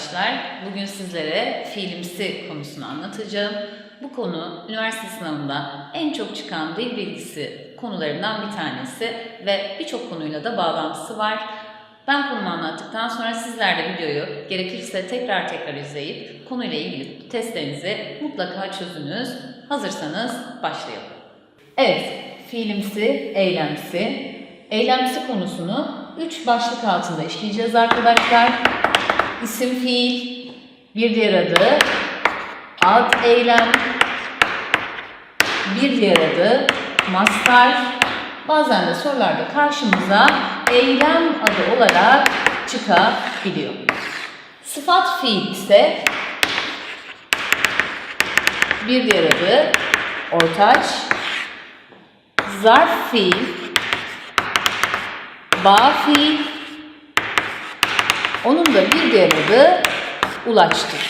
arkadaşlar. Bugün sizlere fiilimsi konusunu anlatacağım. Bu konu üniversite sınavında en çok çıkan dil bilgisi konularından bir tanesi ve birçok konuyla da bağlantısı var. Ben konumu anlattıktan sonra sizler de videoyu gerekirse tekrar tekrar izleyip konuyla ilgili testlerinizi mutlaka çözünüz. Hazırsanız başlayalım. Evet, fiilimsi, eylemsi. Eylemsi konusunu üç başlık altında işleyeceğiz arkadaşlar. İsim fiil, bir diğer adı. Ad eylem, bir diğer adı. Mastar. Bazen de sorularda karşımıza eylem adı olarak çıkabiliyor. Sıfat fiil ise bir diğer adı. Ortaç, zarf fiil, bağ fiil, onun da bir diğer adı ulaçtır.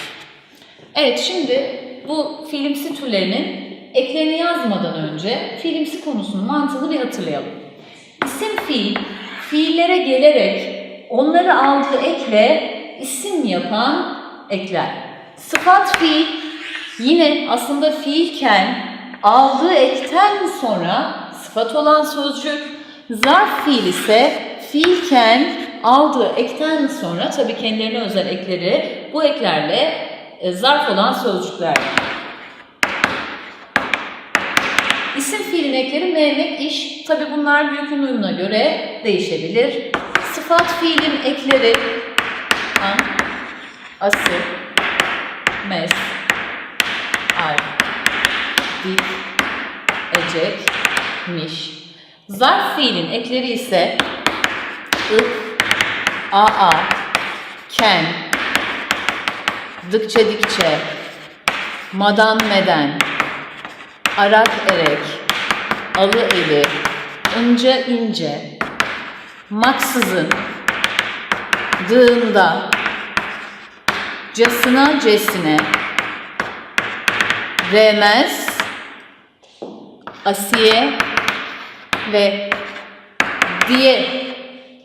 Evet şimdi bu fiilimsi türlerinin eklerini yazmadan önce fiilimsi konusunun mantığını bir hatırlayalım. İsim fiil, fiillere gelerek onları aldığı ekle isim yapan ekler. Sıfat fiil yine aslında fiilken aldığı ekten sonra sıfat olan sözcük. Zarf fiil ise fiilken aldığı ekten sonra tabii kendilerine özel ekleri bu eklerle e, zarf olan sözcükler. İsim fiilin ekleri mevmek, iş. Tabi bunlar büyük uyumuna göre değişebilir. Sıfat fiilin ekleri an, asil, mes, al, dik, ecek, miş. Zarf fiilin ekleri ise ık, aa, ken, dıkça dikçe, madan meden, arak erek, alı eli, ince ince, maksızın, dığında, casına cesine, remez, asiye ve diye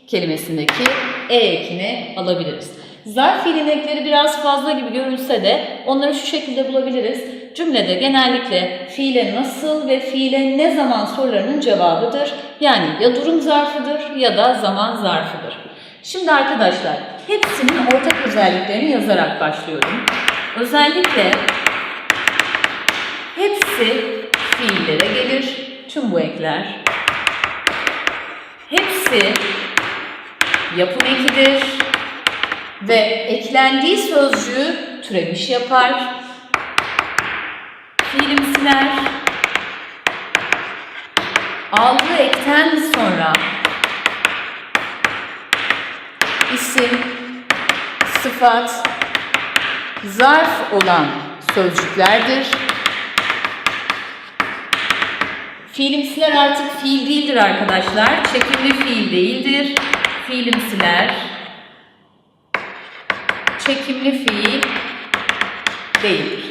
kelimesindeki e ekini alabiliriz. Zarf fiilin biraz fazla gibi görünse de onları şu şekilde bulabiliriz. Cümlede genellikle fiile nasıl ve fiile ne zaman sorularının cevabıdır. Yani ya durum zarfıdır ya da zaman zarfıdır. Şimdi arkadaşlar hepsinin ortak özelliklerini yazarak başlıyorum. Özellikle hepsi fiillere gelir. Tüm bu ekler. Hepsi yapım ekidir ve eklendiği sözcüğü türemiş yapar. Fiilimsiler aldığı ekten sonra isim, sıfat, zarf olan sözcüklerdir. Fiilimsiler artık fiil değildir arkadaşlar. Çekimli fiil değildir. Fiilimsiler çekimli fiil değildir.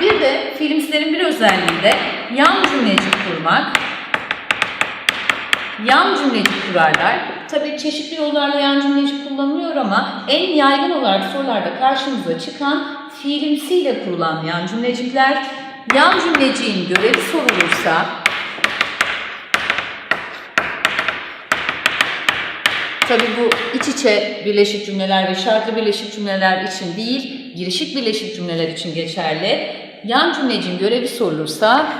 Bir de fiilimsilerin bir özelliği de yan cümlecik kurmak. Yan cümlecik kurarlar. Tabii çeşitli yollarla yan cümlecik kullanılıyor ama en yaygın olarak sorularda karşımıza çıkan fiilimsiyle kurulan yan cümlecikler. Yan cümleciğin görevi sorulursa Tabii bu iç içe birleşik cümleler ve şartlı birleşik cümleler için değil, girişik birleşik cümleler için geçerli. Yan cümlecin görevi sorulursa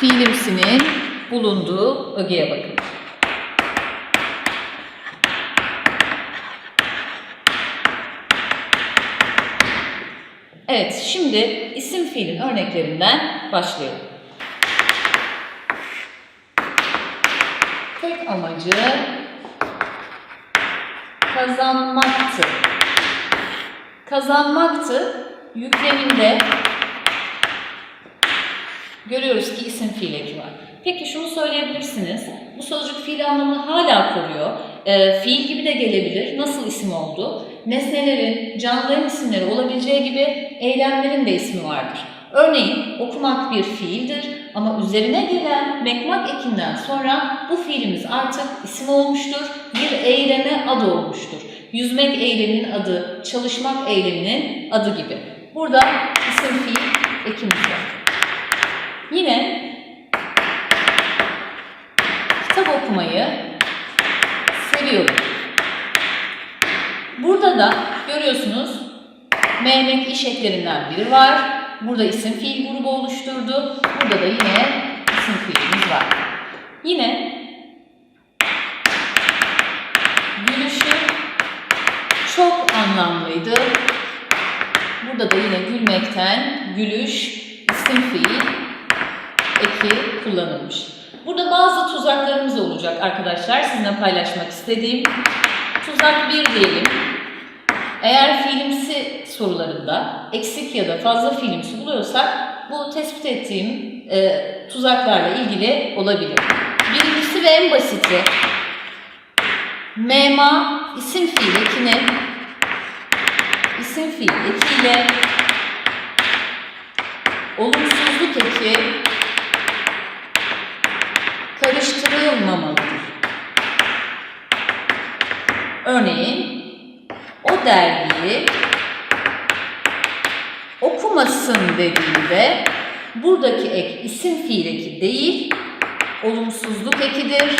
fiilimsinin bulunduğu ögeye bakın. Evet, şimdi isim fiilin örneklerinden başlayalım. Tek amacı kazanmaktı. Kazanmaktı yükleminde görüyoruz ki isim fiil eki var. Peki şunu söyleyebilirsiniz. Bu sözcük fiil anlamını hala koruyor. E, fiil gibi de gelebilir. Nasıl isim oldu? Nesnelerin, canlıların isimleri olabileceği gibi eylemlerin de ismi vardır. Örneğin okumak bir fiildir ama üzerine gelen mekmak ekinden sonra bu fiilimiz artık isim olmuştur, bir eyleme adı olmuştur. Yüzmek eyleminin adı, çalışmak eyleminin adı gibi. Burada isim fiil ekimiz var. Yine kitap okumayı seviyorum. Burada da görüyorsunuz Mehmet iş eklerinden biri var. Burada isim fiil grubu oluşturdu. Burada da yine isim fiilimiz var. Yine gülüşü çok anlamlıydı. Burada da yine gülmekten gülüş, isim fiil eki kullanılmış. Burada bazı tuzaklarımız olacak arkadaşlar sizinle paylaşmak istediğim. Tuzak 1 diyelim. Eğer fiilimsi sorularında eksik ya da fazla fiilimsi buluyorsak bu tespit ettiğim e, tuzaklarla ilgili olabilir. Birincisi ve en basiti mema isim fiil ekini isim fiil ekiyle olumsuzluk eki karıştırılmamalıdır. Örneğin o dergiyi okumasın dediğinde buradaki ek isim fiil eki değil, olumsuzluk ekidir.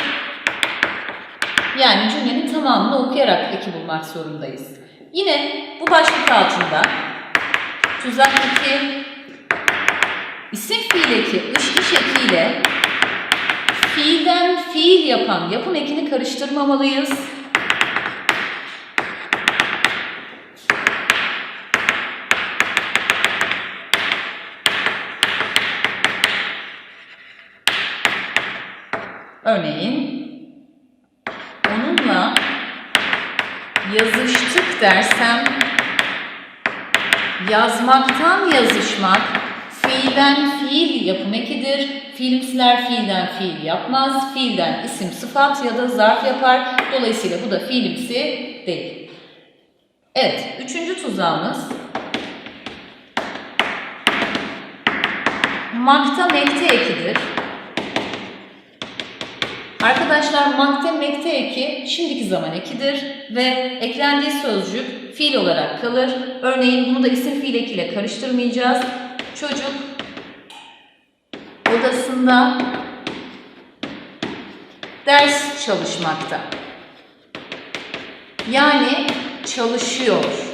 Yani cümlenin tamamını okuyarak eki bulmak zorundayız. Yine bu başlık altında tuzak eki, isim fiil eki, ış iş ekiyle fiilden fiil yapan yapım ekini karıştırmamalıyız. Örneğin onunla yazıştık dersem yazmaktan yazışmak fiilden fiil yapım ekidir. Fiilimsiler fiilden fiil yapmaz. Fiilden isim sıfat ya da zarf yapar. Dolayısıyla bu da fiilimsi değil. Evet, üçüncü tuzağımız makta mekte ekidir. Arkadaşlar makte mekte eki şimdiki zaman ekidir ve eklendiği sözcük fiil olarak kalır. Örneğin bunu da isim fiil ekiyle karıştırmayacağız. Çocuk odasında ders çalışmakta. Yani çalışıyor.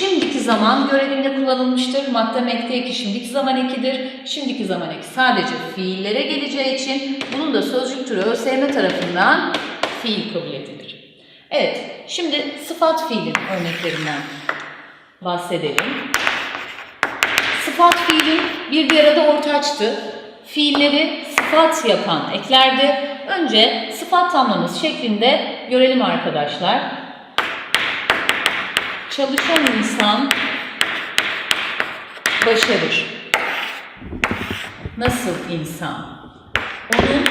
Şimdiki zaman görevinde kullanılmıştır. Madde mekte eki şimdiki zaman ekidir. Şimdiki zaman eki sadece fiillere geleceği için bunun da sözcük türü ÖSYM tarafından fiil kabul edilir. Evet, şimdi sıfat fiilin örneklerinden bahsedelim. Sıfat fiilin bir bir arada ortaçtı. Fiilleri sıfat yapan eklerdi. Önce sıfat tamlaması şeklinde görelim arkadaşlar. Çalışan insan başarır. Nasıl insan? Onun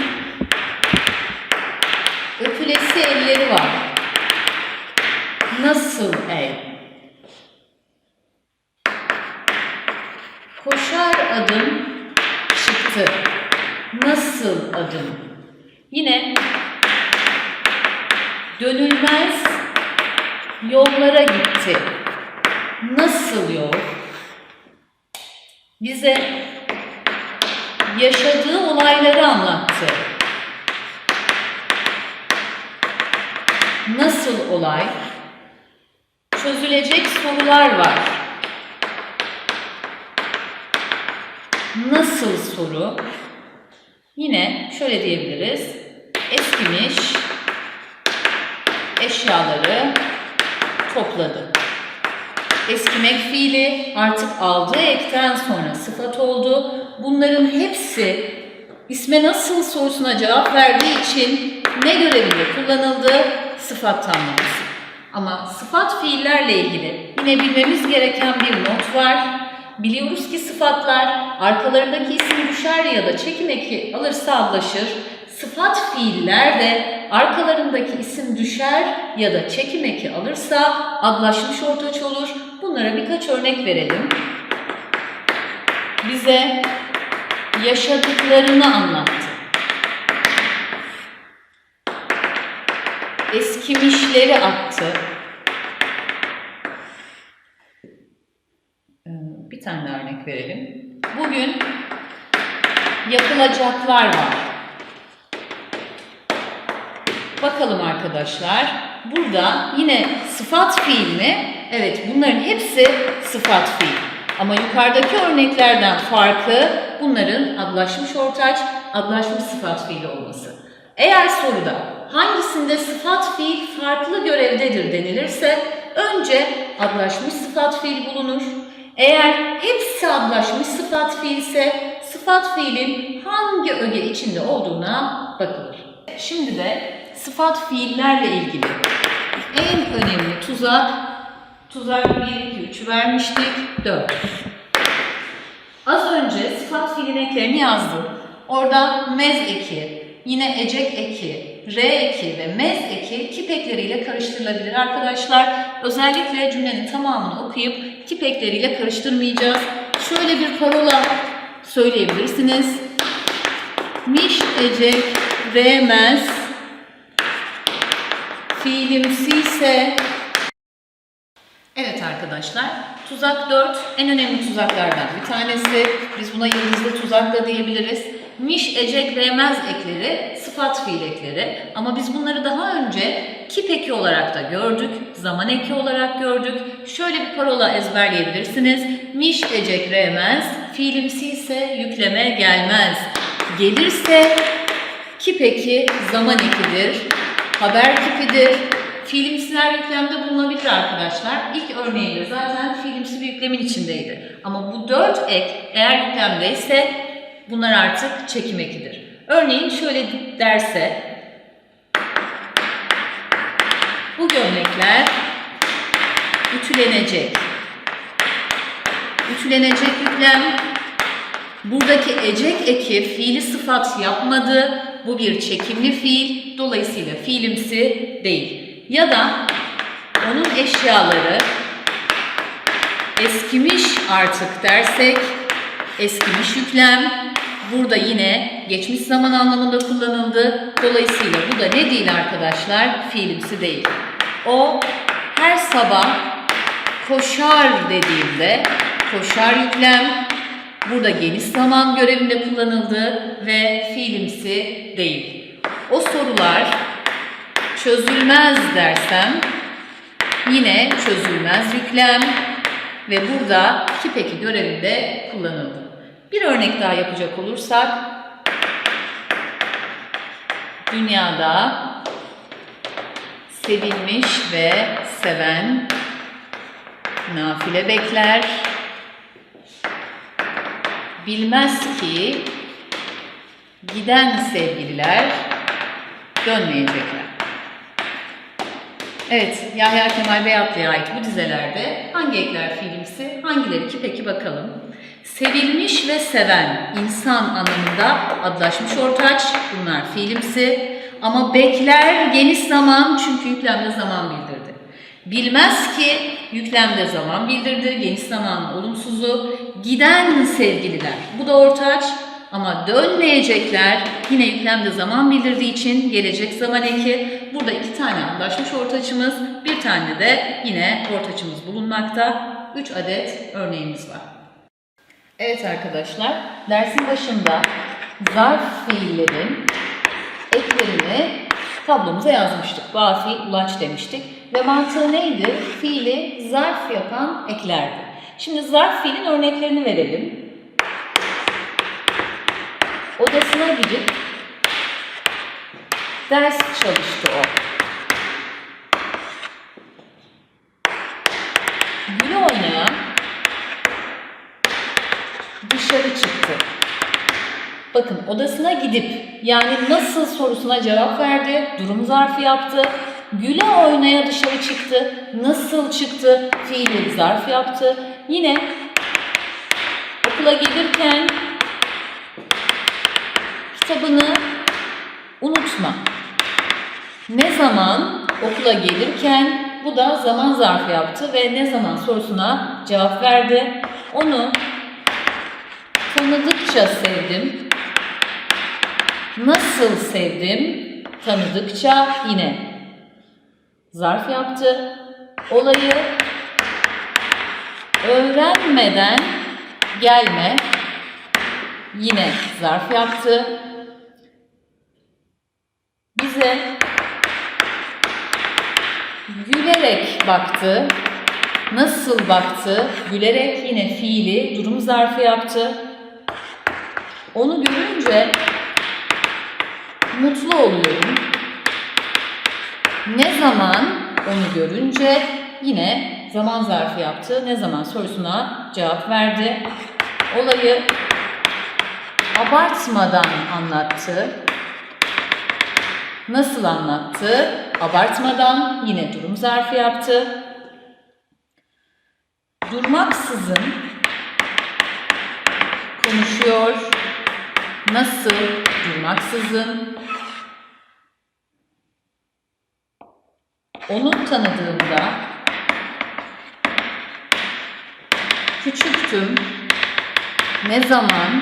öpülesi elleri var. Nasıl el? Koşar adım çıktı. Nasıl adım? Yine dönülmez yollara gitti. Nasıl yol? Bize yaşadığı olayları anlattı. Nasıl olay? Çözülecek sorular var. Nasıl soru? Yine şöyle diyebiliriz. Eskimiş eşyaları topladı. Eskimek fiili artık aldığı ekten sonra sıfat oldu. Bunların hepsi isme nasıl sorusuna cevap verdiği için ne görevinde kullanıldı? Sıfat tamlaması. Ama sıfat fiillerle ilgili yine bilmemiz gereken bir not var. Biliyoruz ki sıfatlar arkalarındaki isim düşer ya da çekim eki alırsa adlaşır. Sıfat fiiller de arkalarındaki isim düşer ya da çekim eki alırsa adlaşmış ortaç olur. Bunlara birkaç örnek verelim. bize yaşadıklarını anlattı. Eskimişleri attı. Ee, Bir tane örnek verelim. Bugün yapılacaklar var. Bakalım arkadaşlar. Burada yine sıfat fiil mi? Evet bunların hepsi sıfat fiil. Ama yukarıdaki örneklerden farkı bunların adlaşmış ortaç, adlaşmış sıfat fiili olması. Eğer soruda hangisinde sıfat fiil farklı görevdedir denilirse önce adlaşmış sıfat fiil bulunur. Eğer hepsi adlaşmış sıfat fiil ise sıfat fiilin hangi öge içinde olduğuna bakılır. Şimdi de sıfat fiillerle ilgili en önemli tuzak, tuzak 1, 2, 3 vermiştik, 4. Az önce sıfat fiilin eklerini yazdım. Orada mez eki, yine ecek eki, re eki ve mez eki kip ekleriyle karıştırılabilir arkadaşlar. Özellikle cümlenin tamamını okuyup kip ekleriyle karıştırmayacağız. Şöyle bir parola söyleyebilirsiniz. Miş, ecek, re, mez, fiilimsi ise Evet arkadaşlar, tuzak 4 en önemli tuzaklardan bir tanesi. Biz buna yıldızlı tuzak da diyebiliriz. Miş, ecek, remez ekleri sıfat fiil ekleri. Ama biz bunları daha önce kip eki olarak da gördük, zaman eki olarak gördük. Şöyle bir parola ezberleyebilirsiniz. Miş, ecek, remez, fiilimsi ise yükleme gelmez. Gelirse kip eki zaman ekidir, haber kipidir, Fiilimsiler yüklemde bulunabilir arkadaşlar. İlk örneğinde zaten fiilimsi bir yüklemin içindeydi. Ama bu dört ek eğer yüklemdeyse bunlar artık çekim ekidir. Örneğin şöyle derse bu gömlekler ütülenecek. Ütülenecek yüklem buradaki ecek eki fiili sıfat yapmadı. Bu bir çekimli fiil. Dolayısıyla fiilimsi değil. Ya da onun eşyaları eskimiş artık dersek eskimiş yüklem burada yine geçmiş zaman anlamında kullanıldı. Dolayısıyla bu da ne değil arkadaşlar? Fiilimsi değil. O her sabah koşar dediğimde koşar yüklem burada geniş zaman görevinde kullanıldı ve fiilimsi değil. O sorular çözülmez dersem yine çözülmez yüklem ve burada kip eki görevinde kullanıldı. Bir örnek daha yapacak olursak dünyada sevilmiş ve seven nafile bekler bilmez ki giden sevgililer dönmeyecekler. Evet, Yahya Kemal Beyatlı'ya ait bu dizelerde hangi ekler fiilimsi, hangileri ki peki bakalım. Sevilmiş ve seven insan anlamında adlaşmış ortaç, bunlar fiilimsi. Ama bekler geniş zaman çünkü yüklemde zaman bildirdi. Bilmez ki yüklemde zaman bildirdi, geniş zaman olumsuzu. Giden sevgililer, bu da ortaç. Ama dönmeyecekler yine yüklemde zaman bildirdiği için gelecek zaman eki. Burada iki tane anlaşmış ortaçımız, bir tane de yine ortaçımız bulunmakta. Üç adet örneğimiz var. Evet arkadaşlar, dersin başında zarf fiillerin eklerini tablomuza yazmıştık. Fiil, ulaç demiştik. Ve mantığı neydi? Fiili zarf yapan eklerdi. Şimdi zarf fiilin örneklerini verelim. Odasına gidip ders çalıştı o. Gül oynayan dışarı çıktı. Bakın odasına gidip yani nasıl sorusuna cevap verdi, durum zarfı yaptı. Güle oynaya dışarı çıktı. Nasıl çıktı? Fiili zarf yaptı. Yine okula gelirken kitabını unutma. Ne zaman okula gelirken bu da zaman zarfı yaptı ve ne zaman sorusuna cevap verdi. Onu Tanıdıkça sevdim. Nasıl sevdim? Tanıdıkça yine zarf yaptı. Olayı öğrenmeden gelme. Yine zarf yaptı. Bize gülerek baktı. Nasıl baktı? Gülerek yine fiili durum zarfı yaptı. Onu görünce mutlu oluyorum. Ne zaman onu görünce yine zaman zarfı yaptı. Ne zaman sorusuna cevap verdi. Olayı abartmadan anlattı. Nasıl anlattı? Abartmadan yine durum zarfı yaptı. Durmaksızın konuşuyor. Nasıl durmaksızın onu tanıdığımda küçüktüm. Ne zaman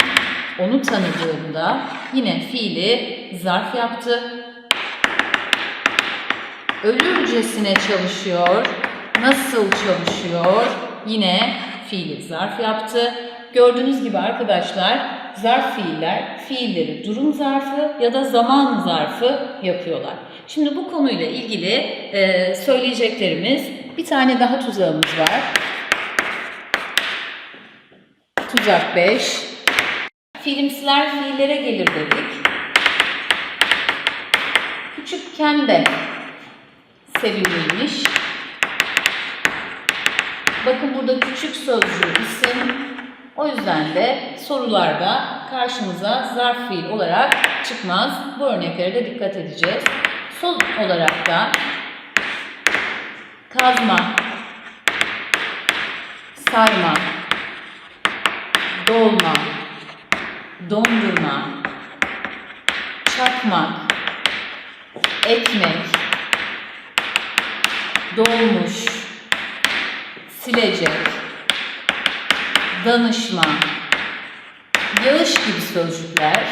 onu tanıdığımda yine fiili zarf yaptı. Ölürcesine çalışıyor. Nasıl çalışıyor? Yine fiili zarf yaptı. Gördüğünüz gibi arkadaşlar zarf fiiller fiilleri durum zarfı ya da zaman zarfı yapıyorlar. Şimdi bu konuyla ilgili e, söyleyeceklerimiz bir tane daha tuzağımız var. Tuzak 5. Filmsiler fiillere gelir dedik. Küçükken de sevimliymiş. Bakın burada küçük sözcüğü isim. O yüzden de sorularda karşımıza zarf fiil olarak çıkmaz. Bu örneklere de dikkat edeceğiz. Son olarak da kazma, sarma, dolma, dondurma, çakmak, ekmek, dolmuş, silecek, danışma, yağış gibi sözcükler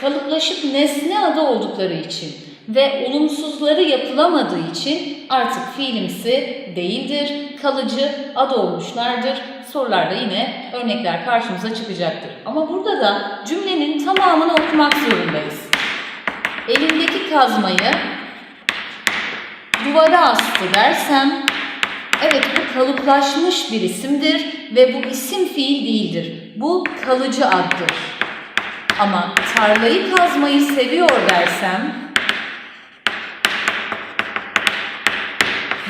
kalıplaşıp nesne adı oldukları için ve olumsuzları yapılamadığı için artık fiilimsi değildir, kalıcı ad olmuşlardır. Sorularda yine örnekler karşımıza çıkacaktır. Ama burada da cümlenin tamamını okumak zorundayız. Elindeki kazmayı duvara astı dersem evet bu kalıplaşmış bir isimdir ve bu isim fiil değildir. Bu kalıcı addır. Ama tarlayı kazmayı seviyor dersem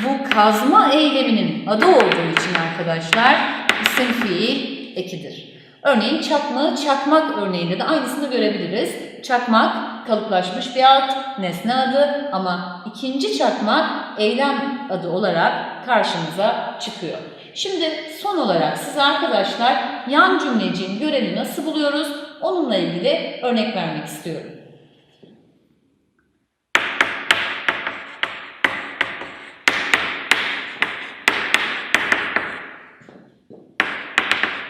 bu kazma eyleminin adı olduğu için arkadaşlar isim fiil ekidir. Örneğin çakmağı çakmak örneğinde de aynısını görebiliriz. Çakmak kalıplaşmış bir ad, nesne adı ama ikinci çakmak eylem adı olarak karşımıza çıkıyor. Şimdi son olarak size arkadaşlar yan cümleciğin görevini nasıl buluyoruz onunla ilgili örnek vermek istiyorum.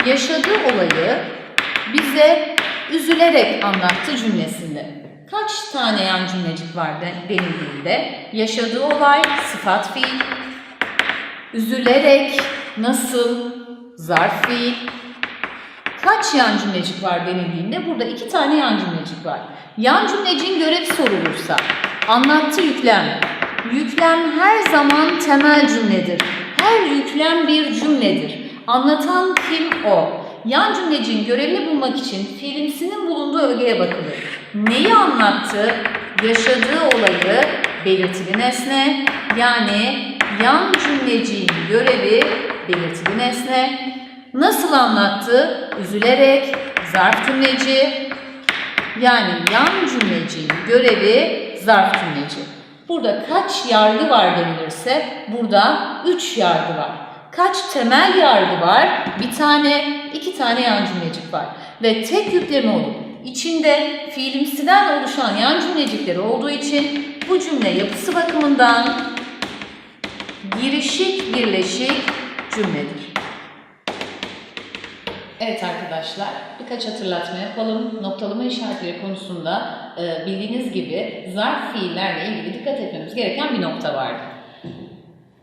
Yaşadığı olayı bize üzülerek anlattı cümlesinde. Kaç tane yan cümlecik var de- denildiğinde? Yaşadığı olay sıfat fiil, üzülerek nasıl zarf fiil, kaç yan cümlecik var denildiğinde burada iki tane yan cümlecik var. Yan cümleciğin görevi sorulursa anlattı yüklem. Yüklem her zaman temel cümledir. Her yüklem bir cümledir. Anlatan kim o? Yan cümleciğin görevini bulmak için fiilimsinin bulunduğu ögeye bakılır. Neyi anlattı? Yaşadığı olayı belirtili nesne yani yan cümleciğin görevi belirtili nesne. Nasıl anlattı? Üzülerek, zarf cümleci, yani yan cümleciğin görevi zarf cümleci. Burada kaç yargı var denilirse burada üç yargı var. Kaç temel yargı var? Bir tane, iki tane yan cümlecik var. Ve tek yüklemi olup içinde fiilimsiden oluşan yan cümlecikleri olduğu için bu cümle yapısı bakımından girişik birleşik cümledir. Evet arkadaşlar, birkaç hatırlatma yapalım. Noktalama işaretleri konusunda e, bildiğiniz gibi zarf fiillerle ilgili dikkat etmemiz gereken bir nokta vardı.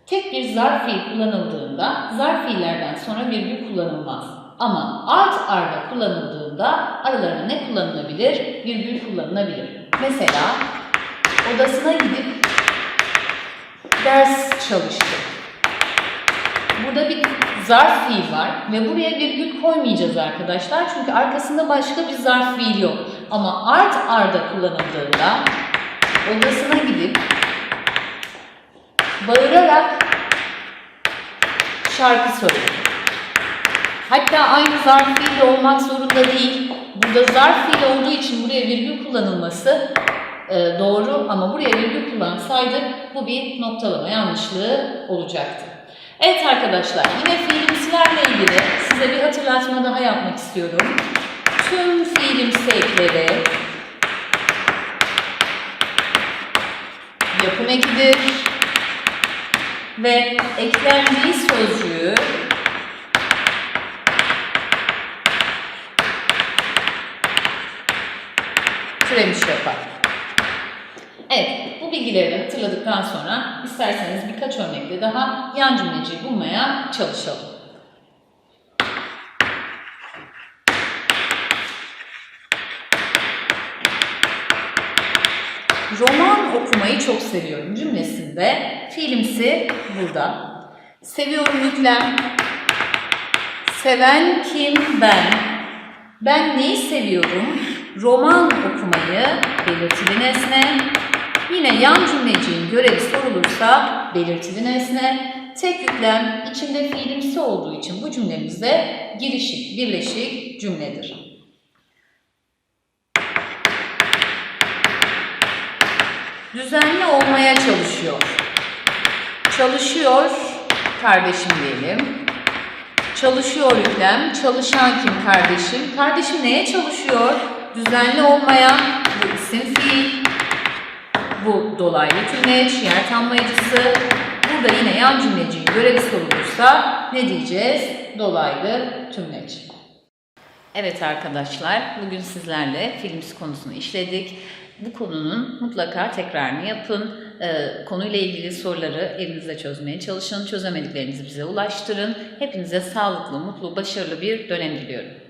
Tek bir zarf fiil kullanıldığında zarf fiillerden sonra virgül kullanılmaz. Ama art arda kullanıldığında aralarına ne kullanılabilir? Virgül kullanılabilir. Mesela odasına gidip ders çalıştı. Burada bir zarf fiil var ve buraya virgül koymayacağız arkadaşlar. Çünkü arkasında başka bir zarf fiil yok. Ama art arda kullanıldığında odasına gidip bağırarak şarkı söyledi. Hatta aynı zarf fiil olmak zorunda değil. Burada zarf fiil olduğu için buraya virgül kullanılması e, doğru ama buraya virgül kullansaydık bu bir noktalama yanlışlığı olacaktı. Evet arkadaşlar yine fiilimsilerle ilgili size bir hatırlatma daha yapmak istiyorum. Tüm fiilimsi ekleri yapım ekidir ve eklendiği sözcüğü türemiş yapar. Evet, bu bilgileri hatırladıktan sonra isterseniz birkaç örnekle daha yan cümleciyi bulmaya çalışalım. Roman okumayı çok seviyorum cümlesinde fiilimsi burada. Seviyorum yüklem. Seven kim ben? Ben neyi seviyorum? Roman okumayı belirtili nesne. Yine yan cümleciğin görevi sorulursa belirtili nesne. Tek yüklem içinde fiilimsi olduğu için bu cümlemizde girişik, birleşik cümledir. Düzenli olmaya çalışıyor. Çalışıyor kardeşim diyelim. Çalışıyor yüklem. Çalışan kim kardeşim? Kardeşim neye çalışıyor? Düzenli olmaya bu isim fiil. Bu dolaylı tümleç, yer tamlayıcısı. Burada yine yan cümleciğin görevi sorulursa ne diyeceğiz? Dolaylı tümleç. Evet arkadaşlar, bugün sizlerle filmsi konusunu işledik. Bu konunun mutlaka tekrarını yapın. Ee, konuyla ilgili soruları elinizde çözmeye çalışın. Çözemediklerinizi bize ulaştırın. Hepinize sağlıklı, mutlu, başarılı bir dönem diliyorum.